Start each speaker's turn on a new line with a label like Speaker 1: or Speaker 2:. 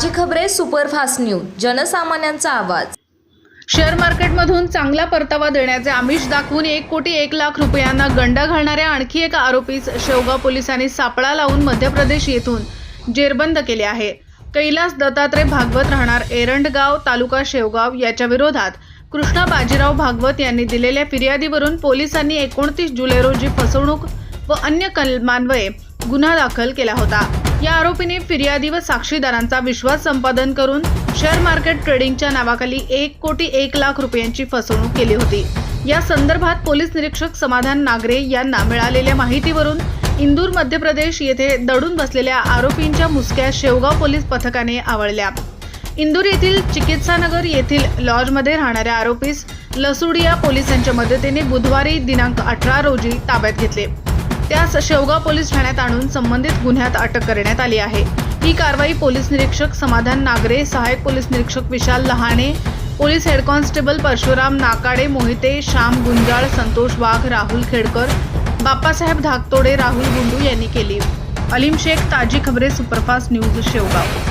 Speaker 1: Superfast news जनसामान्यांचा आवाज.
Speaker 2: Share मार्केटमधून चांगला परतावा देण्याचे आमिष दाखवून एक कोटी एक लाख रुपयांना गंडा घालणाऱ्या आणखी एका आरोपीस शेवगाव पोलिसांनी सापळा लावून मध्य प्रदेश येथून जेरबंद केले आहे. कैलास दत्तात्रय भागवत राहणार एरंडगाव तालुका शेवगाव याच्या विरोधात कृष्णा बाजीराव भागवत यांनी दिलेल्या फिर्यादीवरून पोलिसांनी एकोणतीस जुलै रोजी फसवणूक व अन्य कलमान्वये गुन्हा दाखल केला होता. या आरोपीने फिर्यादी व साक्षीदारांचा विश्वास संपादन करून शेअर मार्केट ट्रेडिंगच्या नावाखाली एक कोटी एक लाख रुपयांची फसवणूक केली होती. या संदर्भात पोलीस निरीक्षक समाधान नागरे यांना मिळालेल्या माहितीवरून इंदूर मध्य प्रदेश येथे दडून बसलेल्या आरोपींच्या मुसक्या शेवगाव पोलीस पथकाने आवळल्या. इंदूर येथील चिकित्सानगर येथील लॉजमध्ये राहणाऱ्या आरोपीस लसुडिया पोलिसांच्या मदतीने बुधवारी दिनांक अठरा रोजी ताब्यात घेतले. त्यास शेवगाव पोलीस ठाण्यात आणून संबंधित गुन्ह्यात अटक करण्यात आली आहे. ही कारवाई पोलीस निरीक्षक समाधान नागरे सहाय्यक पोलीस निरीक्षक Vishal Lahane police head constable Parshuram Nakade Mohite Shyam Gunjal Santosh Wagh Rahul Khedkar Bappasaheb Dhaktode Rahul Gundu यांनी केली. अलीम शेख ताजी खबरे सुपरफास्ट न्यूज शेवगाव.